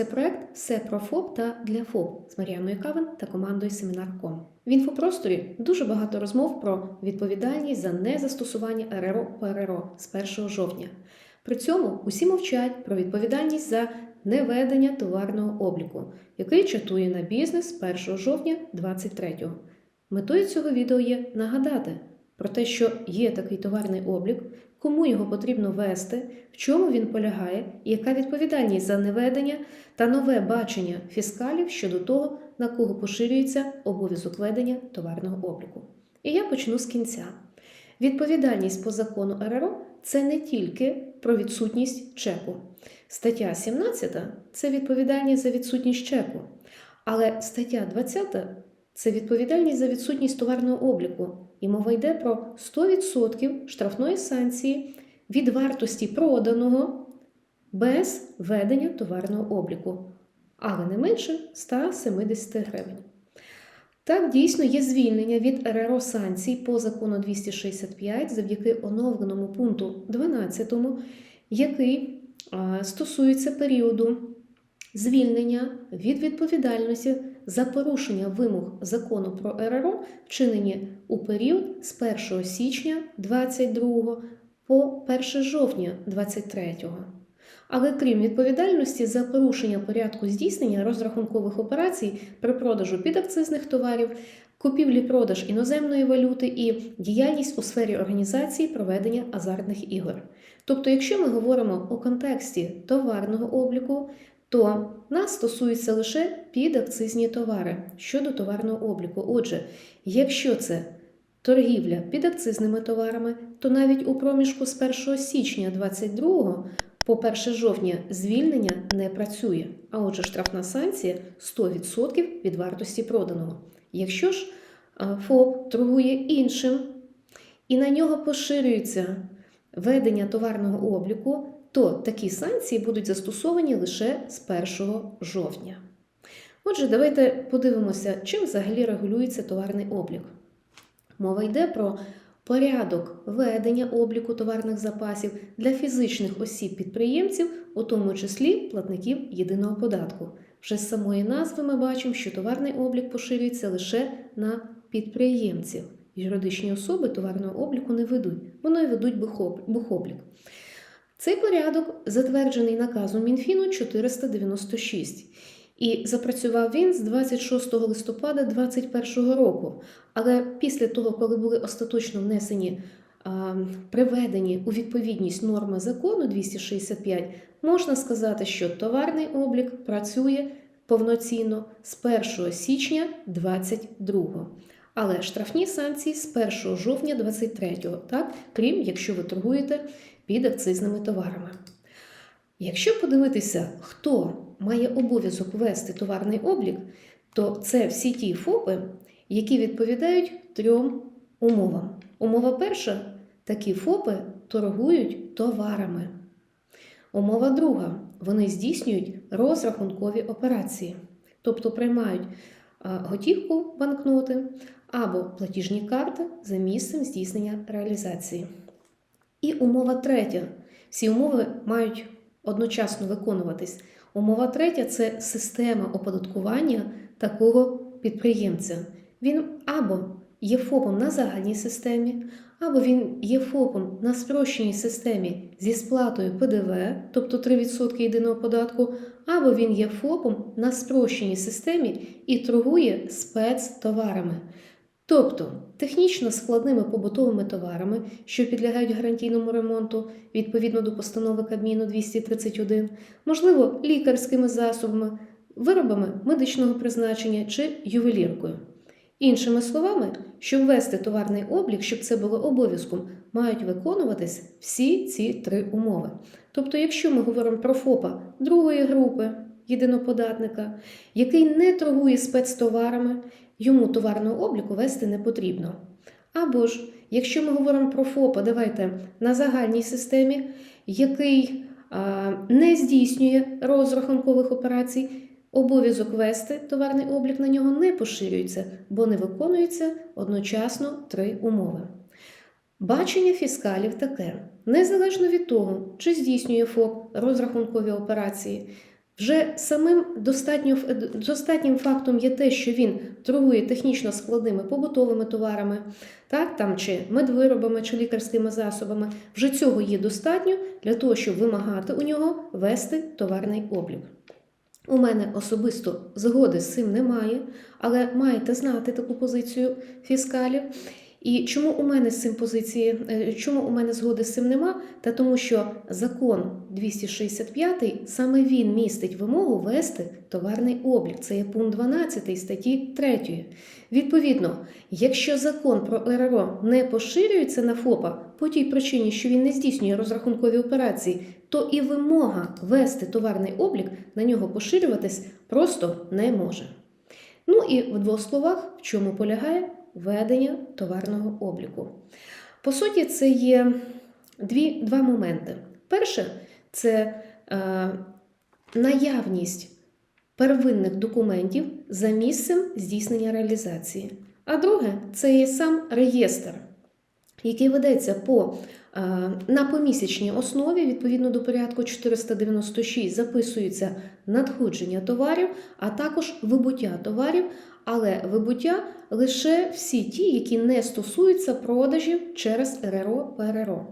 Це проект все про ФОП та для ФОП з Маріаною Кавен та командою Семінар.ком. В інфопросторі дуже багато розмов про відповідальність за незастосування РРО по РРО з 1 жовтня. При цьому усі мовчать про відповідальність за неведення товарного обліку, який чатує на бізнес з 1 жовтня 2023. Метою цього відео є нагадати про те, що є такий товарний облік, кому його потрібно вести, в чому він полягає, яка відповідальність за неведення та нове бачення фіскалів щодо того, на кого поширюється обов'язок ведення товарного обліку. І я почну з кінця. Відповідальність по закону РРО це не тільки про відсутність чеку. Стаття 17 це відповідальність за відсутність чеку. Але стаття 20 це відповідальність за відсутність товарного обліку. І мова йде про 100% штрафної санкції від вартості проданого без ведення товарного обліку, але не менше 170 гривень. Так, дійсно є звільнення від РРО санкцій по закону 265 завдяки оновленому пункту 12, який стосується періоду звільнення від відповідальності за порушення вимог закону про РРО, вчинені у період з 1 січня 2022 по 1 жовтня 2023. Але крім відповідальності за порушення порядку здійснення розрахункових операцій при продажу підакцизних товарів, купівлі-продаж іноземної валюти і діяльність у сфері організації проведення азартних ігор. Тобто, якщо ми говоримо у контексті товарного обліку, то нас стосується лише підакцизні товари щодо товарного обліку. Отже, якщо це торгівля підакцизними товарами, то навіть у проміжку з 1 січня 2022 по 1 жовтня звільнення не працює, а отже, штрафна санкція 100% від вартості проданого. Якщо ж ФОП торгує іншим і на нього поширюється ведення товарного обліку, то такі санкції будуть застосовані лише з 1 жовтня. Отже, давайте подивимося, чим взагалі регулюється товарний облік. Мова йде про порядок ведення обліку товарних запасів для фізичних осіб-підприємців, у тому числі платників єдиного податку. Вже з самої назви ми бачимо, що товарний облік поширюється лише на підприємців. Юридичні особи товарного обліку не ведуть, вони ведуть бухоблік. Цей порядок затверджений наказом Мінфіну 496. І запрацював він з 26 листопада 2021 року. Але після того, коли були остаточно внесені, приведені у відповідність норми закону 265, можна сказати, що товарний облік працює повноцінно з 1 січня 2022. Але штрафні санкції з 1 жовтня 2023, так? крім якщо ви торгуєте під акцизними товарами. Якщо подивитися, хто має обов'язок вести товарний облік, то це всі ті ФОПи, які відповідають трьом умовам. Умова перша такі ФОПи торгують товарами. Умова друга вони здійснюють розрахункові операції, тобто приймають готівку банкноти або платіжні карти за місцем здійснення реалізації. І умова третя. Всі умови мають одночасно виконуватись. Умова третя це система оподаткування такого підприємця. Він або є ФОПом на загальній системі, або він є ФОПом на спрощеній системі зі сплатою ПДВ, тобто 3% єдиного податку, або він є ФОПом на спрощеній системі і торгує спецтоварами. Тобто технічно складними побутовими товарами, що підлягають гарантійному ремонту відповідно до постанови Кабміну 231, можливо, лікарськими засобами, виробами медичного призначення чи ювеліркою. Іншими словами, щоб ввести товарний облік, щоб це було обов'язком, мають виконуватись всі ці три умови. Тобто, якщо ми говоримо про ФОПа другої групи, єдиноподатника, який не торгує спецтоварами, йому товарного обліку вести не потрібно. Або ж, якщо ми говоримо про ФОПа, давайте на загальній системі, який а, не здійснює розрахункових операцій, обов'язок вести товарний облік на нього не поширюється, бо не виконуються одночасно три умови. Бачення фіскалів таке: незалежно від того, чи здійснює ФОП розрахункові операції, Вже самим достатньо, достатнім фактом є те, що він торгує технічно складними побутовими товарами, так, там, чи медвиробами, чи лікарськими засобами. Вже цього є достатньо для того, щоб вимагати у нього вести товарний облік. У мене особисто згоди з цим немає, але маєте знати таку позицію фіскалів. І чому у мене з цим позиції, е, чому у мене згоди з цим нема? Та тому, що закон 265 саме він містить вимогу вести товарний облік. Це є пункт 12 статті 3. Відповідно, якщо закон про РРО не поширюється на ФОПа по тій причині, що він не здійснює розрахункові операції, то і вимога вести товарний облік на нього поширюватись просто не може. Ну і в двох словах, в чому полягає ведення товарного обліку. По суті, це є дві, два моменти. Перше, це е, наявність первинних документів за місцем здійснення реалізації. А друге, це є сам реєстр, який ведеться по, е, на помісячній основі, відповідно до порядку 496, записуються надходження товарів, а також вибуття товарів, але вибуття лише всі ті, які не стосуються продажів через РРО ПРРО.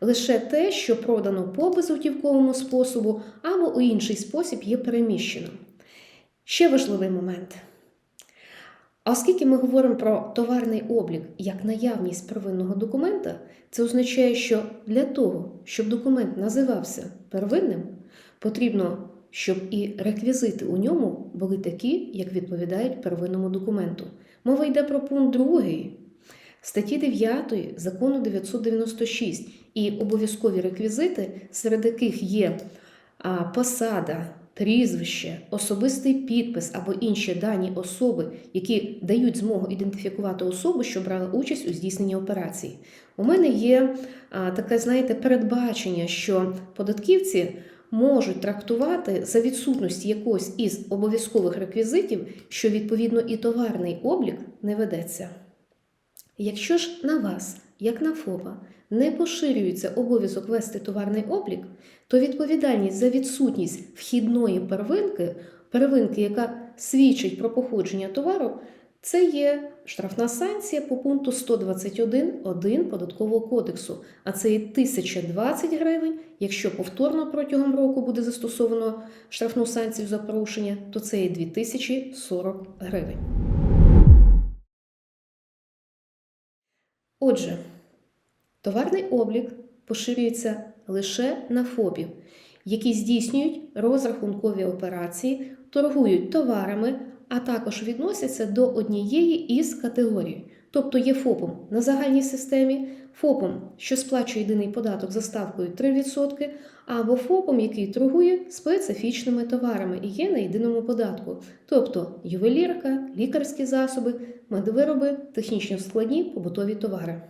Лише те, що продано по безготівковому способу або у інший спосіб є переміщено. Ще важливий момент. Оскільки ми говоримо про товарний облік як наявність первинного документа, це означає, що для того, щоб документ називався первинним, потрібно, щоб і реквізити у ньому були такі, як відповідають первинному документу. Мова йде про пункт 2 статті 9 закону 996 і обов'язкові реквізити, серед яких є посада, прізвище, особистий підпис або інші дані особи, які дають змогу ідентифікувати особу, що брала участь у здійсненні операції. У мене є таке, знаєте, передбачення, що податківці можуть трактувати за відсутності якогось із обов'язкових реквізитів, що відповідно і товарний облік не ведеться. Якщо ж на вас, як на ФОПа, не поширюється обов'язок вести товарний облік, то відповідальність за відсутність вхідної первинки, первинки, яка свідчить про походження товару, це є штрафна санкція по пункту 121.1 податкового кодексу, а це є 1020 гривень. Якщо повторно протягом року буде застосовано штрафну санкцію за порушення, то це є 2040 гривень. Отже, товарний облік поширюється лише на ФОПів, які здійснюють розрахункові операції, торгують товарами, а також відносяться до однієї із категорій, тобто є ФОПом на загальній системі, ФОПом, що сплачує єдиний податок за ставкою 3%, або ФОПом, який торгує специфічними товарами і є на єдиному податку, тобто ювелірка, лікарські засоби, медвироби, технічно складні побутові товари.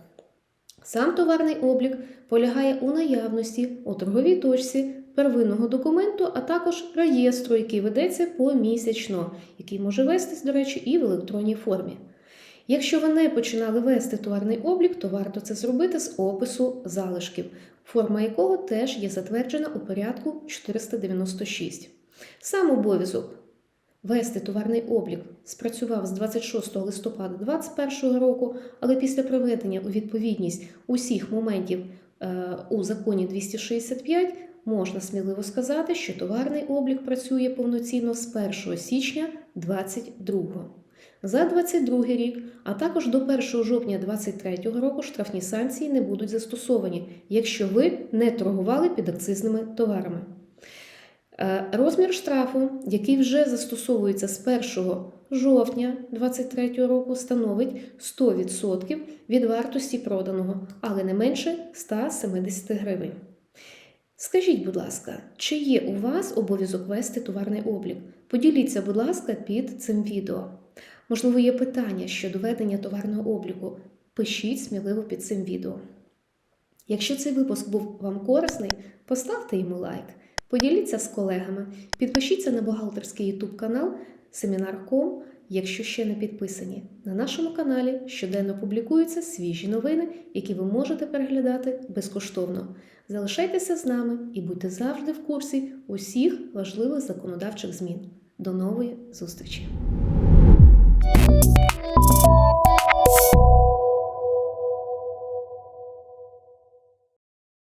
Сам товарний облік полягає у наявності у торговій точці первинного документу, а також реєстру, який ведеться помісячно, який може вестись, до речі, і в електронній формі. Якщо ви не починали вести товарний облік, то варто це зробити з опису залишків, форма якого теж є затверджена у порядку 496. Сам обов'язок вести товарний облік спрацював з 26 листопада 2021 року, але після приведення у відповідність усіх моментів е, у законі 265 можна сміливо сказати, що товарний облік працює повноцінно з 1 січня 2022 за 22 рік, а також до 1 жовтня 2023 року штрафні санкції не будуть застосовані, якщо ви не торгували підакцизними товарами. Е, Розмір штрафу, який вже застосовується з 1 жовтня 2023 року, становить 100% від вартості проданого, але не менше 170 гривень. Скажіть, будь ласка, чи є у вас обов'язок вести товарний облік? Поділіться, будь ласка, під цим відео. Можливо, є питання щодо ведення товарного обліку. Пишіть сміливо під цим відео. Якщо цей випуск був вам корисний, поставте йому лайк, поділіться з колегами, підпишіться на бухгалтерський YouTube канал Семінар.com якщо ще не підписані. На нашому каналі щоденно публікуються свіжі новини, які ви можете переглядати безкоштовно. Залишайтеся з нами і будьте завжди в курсі усіх важливих законодавчих змін. До нової зустрічі!